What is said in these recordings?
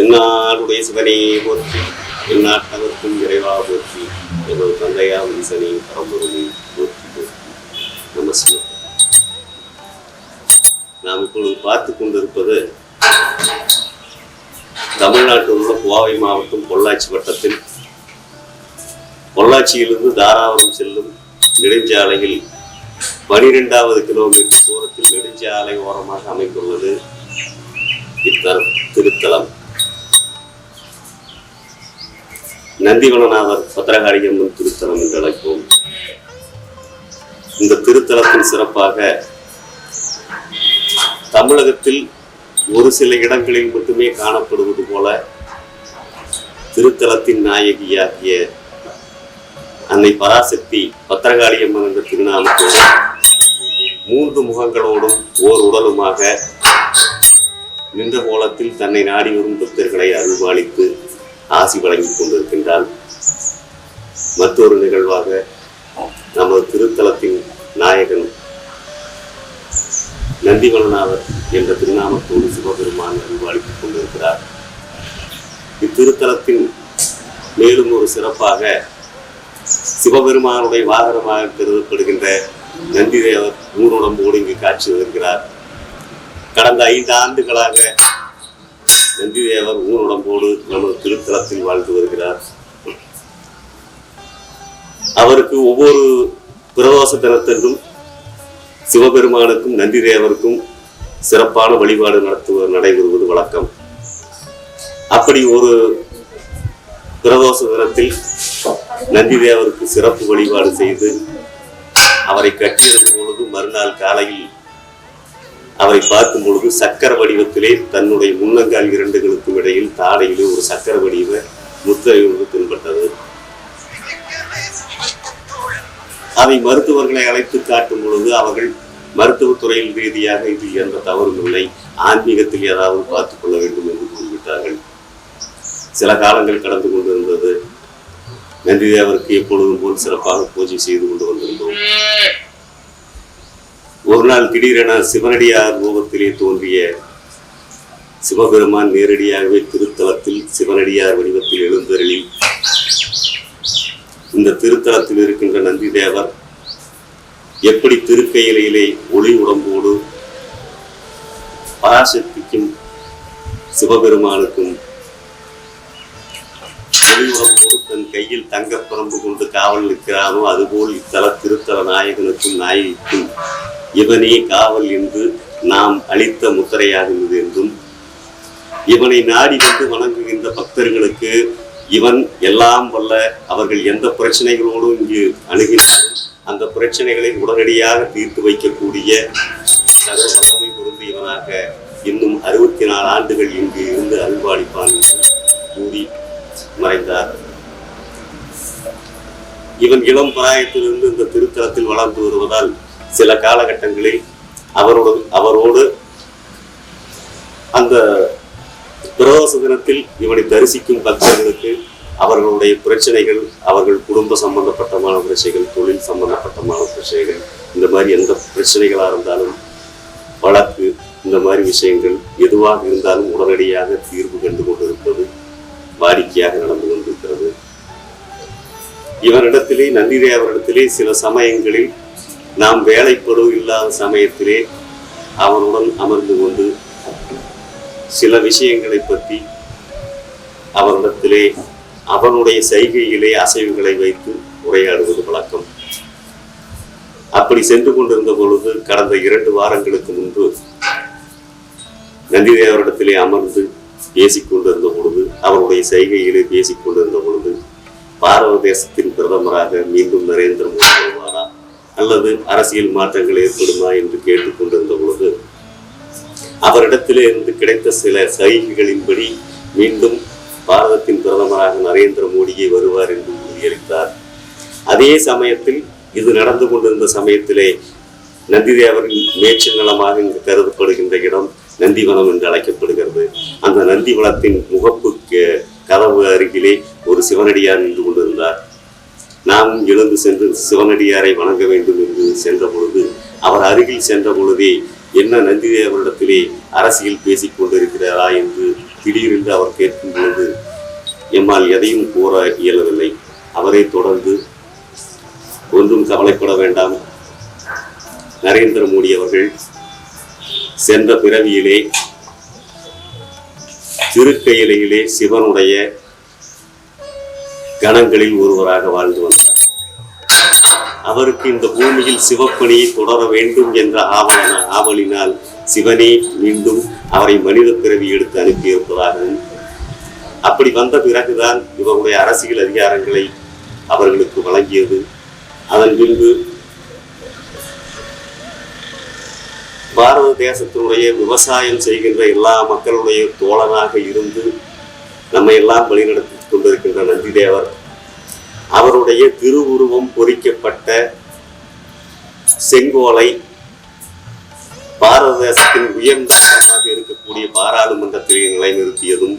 என்னாடுடைய சிவனே போற்றி எந்நாட்டவர்க்கும் இறைவா போற்றி எங்கள் தந்தையா ஈசனே பரம்பொருளே போற்றி போற்றி. நம சிவம் நாம் இப்பொழுது பார்த்து கொண்டிருப்பது தமிழ்நாட்டில் உள்ள கோவை மாவட்டம் பொள்ளாச்சி வட்டத்தில். பொள்ளாச்சியிலிருந்து தாராபுரம் செல்லும் நெடுஞ்சாலையில் பனிரெண்டாவது கிலோமீட்டர் தூரத்தில் நெடுஞ்சாலை ஓரமாக அமைந்துள்ளது. இத்தலம் திருத்தலம். நந்திவனநாதர் பத்திரகாளியம்மன் திருத்தலம் என்று அழைப்போம். இந்த திருத்தலத்தின் சிறப்பாக தமிழகத்தில் ஒரு சில இடங்களில் மட்டுமே காணப்படுவது போல திருத்தலத்தின் நாயகியாகிய அன்னை பராசக்தி பத்திரகாளியம்மன் என்ற திருநாமத்தோடு மூன்று முகங்களோடும் ஓர் உடலுமாக நின்ற கோலத்தில் தன்னை நாடி வரும் பக்தர்களை அருள்பாலித்து ஆசி வழங்கிக் கொண்டிருக்கின்றான். மற்றொரு நிகழ்வாக நமது திருத்தலத்தின் நாயகன் நந்திவனநாதர் என்ற திருநாமத்தோடு சிவபெருமான் அருள்பாலித்துக் கொண்டிருக்கிறார். இத்திருத்தலத்தின் மேலும் ஒரு சிறப்பாக சிவபெருமானுடைய வாகனமாக கருதப்படுகின்ற நந்திதேவர் ஊருடம்போடு இங்கு காட்சி வருகிறார் கடந்த ஐந்து ஆண்டுகளாக நந்திதேவர் ஊருடம்போடு நமது திருத்தலத்தில் வாழ்ந்து வருகிறார். அவருக்கு ஒவ்வொரு பிரதோஷ தினத்தன்றும் சிவபெருமானுக்கும் நந்திதேவருக்கும் சிறப்பான வழிபாடு நடத்துவ நடைபெறுவது வழக்கம். அப்படி ஒரு பிரதோஷ தினத்தில் நந்திதேவருக்கு சிறப்பு வழிபாடு செய்து அவரை கட்டியிருக்கும் பொழுது மறுநாள் காலையில் அவரை பார்க்கும் பொழுது சக்கர வடிவத்திலே தன்னுடைய முன்னங்கால் இரண்டுகளுக்கும் இடையில் தாடையிலே ஒரு சக்கர வடிவ முத்திரை ஒன்று தென்பட்டது. அதை மருத்துவர்களை அழைத்து காட்டும் பொழுது அவர்கள் மருத்துவத்துறையில் ரீதியாக இது எந்த தவறும் இல்லை. ஆன்மீகத்தில் ஏதாவது பார்த்துக் கொள்ள வேண்டும் என்று கூறிவிட்டார்கள். சில காலங்கள் கடந்து கொண்டிருந்தது. நந்திதேவருக்கு எப்பொழுதும் போல் சிறப்பாக பூஜை செய்து கொண்டு வந்திருந்தோம். ஒரு நாள் திடீரென சிவனடியார் ரூபத்திலே தோன்றிய சிவபெருமான் நேரடியாகவே திருத்தலத்தில் சிவனடியார் வடிவத்தில் எழுந்தருளி இந்த திருத்தலத்தில் இருக்கின்ற நந்தி தேவர் எப்படி திருக்கையிலே ஒளி உடம்போடு பராசக்திக்கும் சிவபெருமானுக்கும் ஒளி உடம்போடு தன் கையில் தங்கப் பிரம்பு கொண்டு காவல் நிற்கிறானோ அதுபோல் இத்தல திருத்தல நாயகனுக்கும் நாயகிக்கும் இவனே காவல் என்று நாம் அளித்த முத்திரையாகிறது என்றும் இவனை நாடி வந்து வணங்குகின்ற பக்தர்களுக்கு இவன் எல்லாம் வல்ல அவர்கள் எந்த பிரச்சனைகளோடும் இங்கு அணுகினாலும் அந்த பிரச்சனைகளை உடனடியாக தீர்த்து வைக்கக்கூடிய சர்வ வல்லமை பொருந்தியவனாக இன்னும் அறுபத்தி நாலு ஆண்டுகள் இங்கு இருந்து அல்வாடிப்பான் என்று கூறி மறைந்தார். இவன் இளம் பிராயத்திலிருந்து இந்த திருத்தலத்தில் வளர்ந்து வருவதால் சில காலகட்டங்களில் அவரோடு அவரோடு அந்த பிரதோஷ தினத்தில் இவனை தரிசிக்கும் பக்தர்களுக்கு அவர்களுடைய பிரச்சனைகள் அவர்கள் குடும்ப சம்பந்தப்பட்டமான பிரச்சனைகள் தொழில் சம்பந்தப்பட்டமான பிரச்சனைகள் இந்த மாதிரி எந்த பிரச்சனைகளாக இருந்தாலும் வழக்கு இந்த மாதிரி விஷயங்கள் எதுவாக இருந்தாலும் உடனடியாக தீர்வு கண்டு கொண்டிருப்பது வாடிக்கையாக நடந்து கொண்டிருக்கிறது. இவரிடத்திலே நந்திதேவரிடத்திலே சில சமயங்களில் நாம் வேலைப்படு இல்லாத சமயத்திலே அவனுடன் அமர்ந்து கொண்டு சில விஷயங்களை பற்றி அவரிடத்திலே அவனுடைய சைகையிலே அசைவுகளை வைத்து உரையாடுவது வழக்கம். அப்படி சென்று கொண்டிருந்த பொழுது கடந்த இரண்டு வாரங்களுக்கு முன்பு நந்திதேவரிடத்திலே அமர்ந்து பேசிக் கொண்டிருந்த பொழுது அவருடைய சைகையிலே பேசிக் கொண்டிருந்த பொழுது பாரத தேசத்தின் பிரதமராக மீண்டும் நரேந்திர மோடி அல்லது அரசியல் மாற்றங்கள் ஏற்படுமா என்று கேட்டுக்கொண்டிருந்த பொழுது அவரிடத்திலே இருந்து கிடைத்த சில சைகைகளின்படி மீண்டும் பாரதத்தின் பிரதமராக நரேந்திர மோடியே வருவார் என்று உறுதியளித்தார். அதே சமயத்தில் இது நடந்து கொண்டிருந்த சமயத்திலே நந்திதேவரின் மேய்ச்சல் நிலமாக இங்கு கருதப்படுகின்ற இடம் நந்திவனம் என்று அழைக்கப்படுகிறது. அந்த நந்திவனத்தின் முகப்பு கதவு அருகிலே ஒரு சிவனடியார் நின்று கொண்டிருந்தார். நாம் எழுந்து சென்று சிவனடியாரை வணங்க வேண்டும் என்று சென்ற பொழுது அவர் அருகில் சென்ற பொழுதே என்ன நந்திதேவரிடத்திலே அரசியல் பேசிக் கொண்டிருக்கிறாரா என்று திடீரென்று அவர் கேட்கும் பொழுது எம்மால் எதையும் கூற இயலவில்லை. அவரை தொடர்ந்து ஒன்றும் கவலைப்பட வேண்டாம். நரேந்திர மோடி அவர்கள் சென்ற பிறவியிலே திருக்கையிலையிலே சிவனுடைய கணங்களில் ஒருவராக வாழ்ந்து வந்தார். அவருக்கு இந்த பூமியில் சிவப்பணியை தொடர வேண்டும் என்ற ஆவலன ஆவலினால் சிவனே மீண்டும் அவரை மனித பிறவி எடுத்து அனுப்பியிருப்பதாகவும் அப்படி வந்த பிறகுதான் இவருடைய அரசியல் அதிகாரங்களை அவர்களுக்கு வழங்கியது. அதன் பின்பு பாரத தேசத்தினுடைய விவசாயம் செய்கின்ற எல்லா மக்களுடைய தோழனாக இருந்து நம்மை எல்லாம் வழிநடத்தி கொண்டிருக்கின்ற தேவர். அவருடைய திருவுருவம் பொறிக்கப்பட்ட செங்கோலை பாரத தேசத்தின் உயர்ந்த இடமாக இருக்கக்கூடிய பாராளுமன்றத்தில் நிலைநிறுத்தியதும்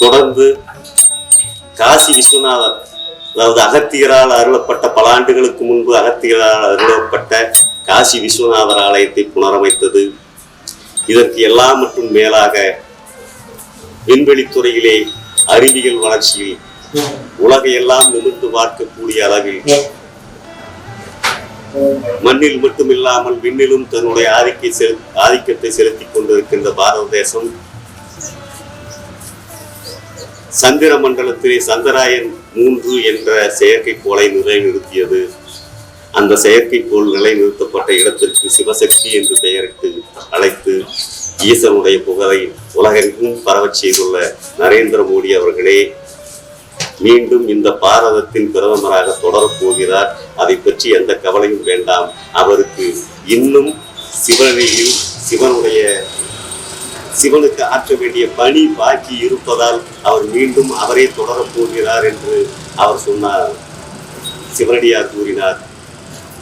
தொடர்ந்து காசி விஸ்வநாதர் அதாவது அகத்தியரால் அருளப்பட்ட பல ஆண்டுகளுக்கு முன்பு அகத்தியரால் அருளப்பட்ட காசி விஸ்வநாதர் ஆலயத்தை புனரமைத்தது. இதற்கு எல்லாம் மற்றும் மேலாக விண்வெளித்துறையிலே அறிவியல் வளர்ச்சியில் உலகையெல்லாம் நிமிர்ந்து பார்க்கக்கூடிய அளவில் மண்ணில் மட்டுமில்லாமல் விண்ணிலும் தன்னுடைய ஆதிக்கை செலு ஆதிக்கத்தை செலுத்திக் கொண்டிருக்கின்ற பாரத தேசம் சந்திர மண்டலத்திலே சந்திராயன் மூன்று என்ற செயற்கைக்கோளை நிலைநிறுத்தியது. அந்த செயற்கைக்கோள் நிலைநிறுத்தப்பட்ட இடத்திற்கு சிவசக்தி என்று பெயரிட்டு அழைத்து ஈசனுடைய புகழை உலகெங்கும் பரவச் செய்துள்ள நரேந்திர மோடி அவர்களே மீண்டும் இந்த பாரதத்தின் பிரதமராக தொடரப் போகிறார். அதை பற்றி எந்த கவலையும் வேண்டாம். அவருக்கு இன்னும் சிவனையும் சிவனுடைய சிவனுக்கு ஆற்ற வேண்டிய பணி பாக்கி இருப்பதால் அவர் மீண்டும் அவரே தொடரப் போகிறார் என்று அவர் சொன்னார். சிவனடியார் கூறினார்.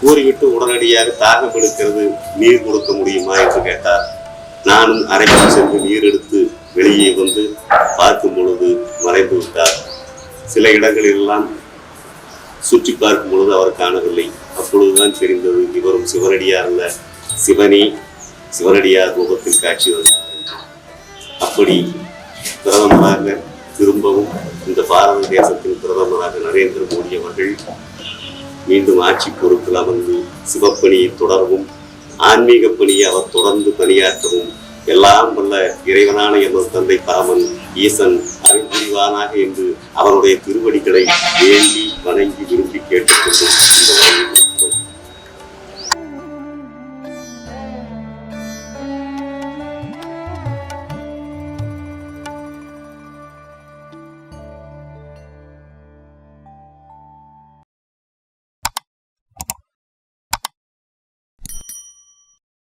கூறிவிட்டு உடனடியாக தாகம் எடுக்கிறது நீர் கொடுக்க முடியுமா என்று கேட்டார். நானும் அறைக்கு சென்று நீர் எடுத்து வெளியே வந்து பார்க்கும் பொழுது மறைந்து விட்டார். சில இடங்களெல்லாம் சுற்றி பார்க்கும் பொழுது அவர் காணவில்லை. அப்பொழுதுதான் தெரிந்தது இவரும் சிவனடியார் அல்ல. சிவனே சிவனடியார் ரூபத்தில் காட்சி தந்தார் அப்படி பிரதமராக திரும்பவும் இந்த பாரத தேசத்தின் பிரதமராக நரேந்திர மோடி அவர்கள் மீண்டும் ஆட்சி பொறுப்பில் அமர்ந்து சிவப்பணியை தொடரவும் ஆன்மீக பணியை அவர் தொடர்ந்து பணியாற்றவும் எல்லாம் வல்ல இறைவனான எமது தந்தை பாமன் ஈசன் அருள் புரிவானாக என்று அவருடைய திருவடிகளை வேண்டி வணங்கி விரும்பி கேட்டுக்கொண்டு இந்த